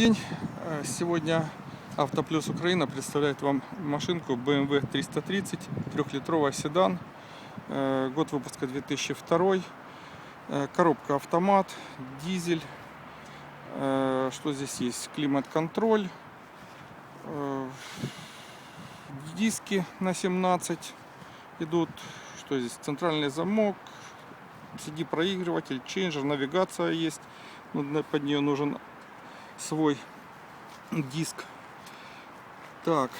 день. Э, Сегодня Автоплюс Украина представляет вам машинку BMW 330, трехлитровый седан, Э, год выпуска 2002, Э, коробка автомат, дизель, что здесь есть, климат-контроль, диски на 17 идут, что здесь, центральный замок, CD-проигрыватель, чейнджер, навигация есть, под нее нужен свой диск. Так,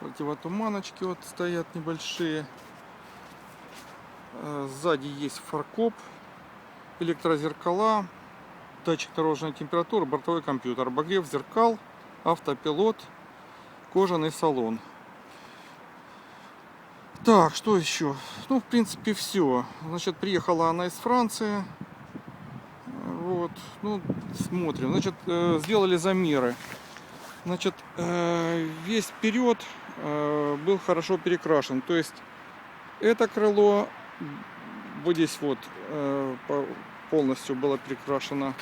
противотуманочки вот стоят небольшие. Э, Сзади есть фаркоп, электрозеркала, датчик дорожной температуры, бортовой компьютер, обогрев зеркал, автопилот, кожаный салон. Так, что еще? Ну, в принципе, все. Значит, приехала она из Франции. Ну, смотрим. Значит, э, сделали замеры. Значит, э, весь вперед э, был хорошо перекрашен. То есть, это крыло вот здесь вот э, по- полностью было перекрашено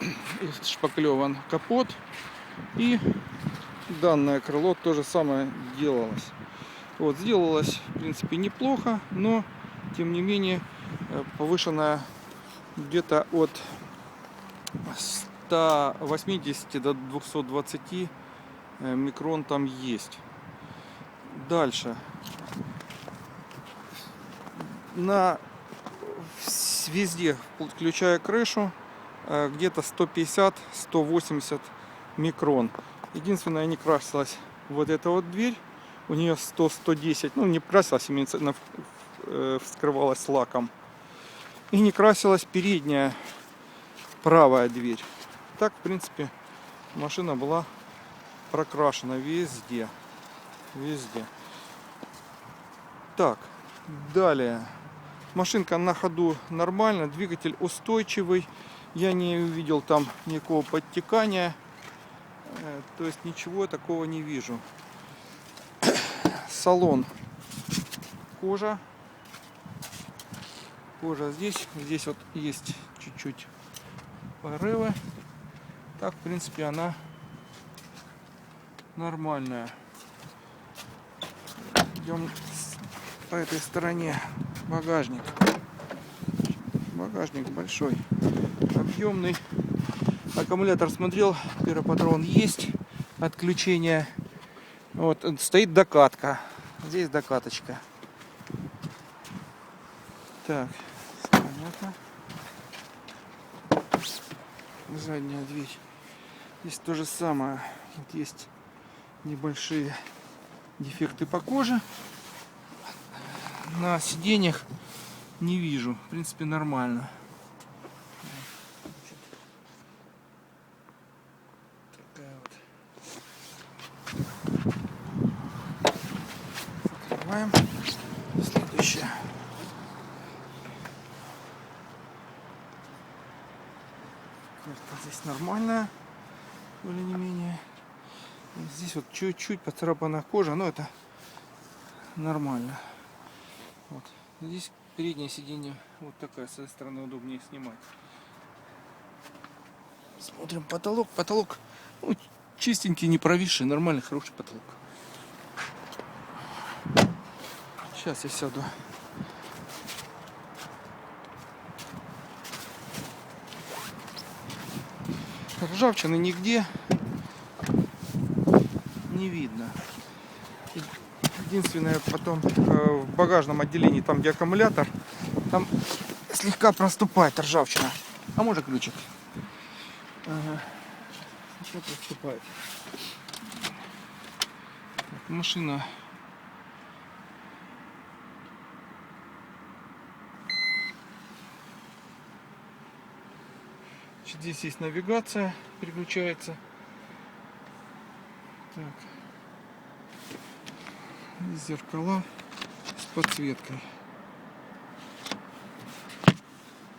и шпаклеван капот. И данное крыло то же самое делалось. Вот, сделалось, в принципе, неплохо, но, тем не менее, э, повышенная где-то от 180 до 220 э, микрон там есть. Дальше. На везде, включая крышу, э, где-то 150-180 микрон. Единственное, не красилась вот эта вот дверь. У нее 100-110, ну не красилась, на- э, вскрывалась лаком. И не красилась передняя правая дверь. Так, в принципе, машина была прокрашена везде. Везде. Так, далее. Машинка на ходу нормально, двигатель устойчивый. Я не увидел там никакого подтекания. Э, То есть ничего такого не вижу. Салон. Кожа. Кожа здесь. Здесь вот есть чуть-чуть порывы. Так, в принципе, она нормальная. Идем по этой стороне. Багажник. Багажник большой, объемный. Аккумулятор смотрел, первый патрон есть. Отключение. Вот э, стоит докатка. Здесь докаточка. Так, понятно. Задняя дверь. Здесь то же самое. Вот есть небольшие дефекты по коже. На сиденьях не вижу. В принципе, нормально. Такая вот. Открываем. Следующая. Здесь нормальная, более не менее. Вот Здесь вот чуть-чуть поцарапана кожа, но это нормально. Вот. Здесь переднее сиденье вот такая, с этой стороны удобнее снимать. Смотрим потолок. Потолок ну, чистенький, не провисший, нормальный, хороший потолок. Сейчас я сяду. Ржавчины нигде не видно. Единственное, потом э, в багажном отделении, там где аккумулятор, там слегка проступает ржавчина. А может ключик? Ага. Слегка проступает. Машина. Здесь есть навигация, переключается. Так. И зеркала с подсветкой.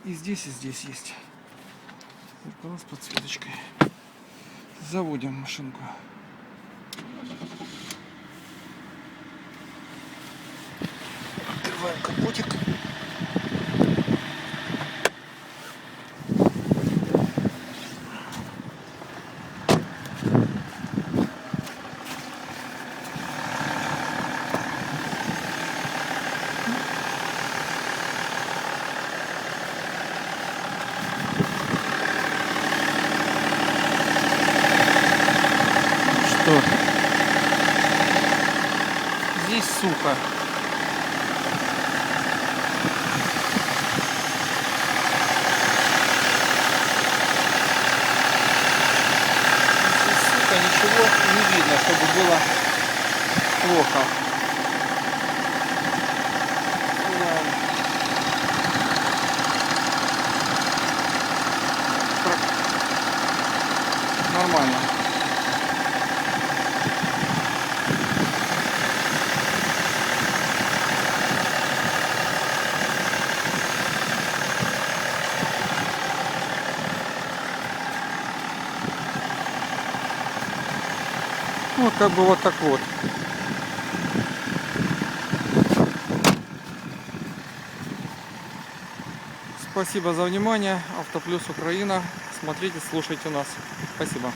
И здесь, и здесь есть зеркала с подсветочкой. Заводим машинку. Открываем капотик. что здесь сухо. ничего не видно, чтобы было плохо. Нормально. Как бы вот так вот. Спасибо за внимание. Автоплюс Украина. Смотрите, слушайте нас. Спасибо.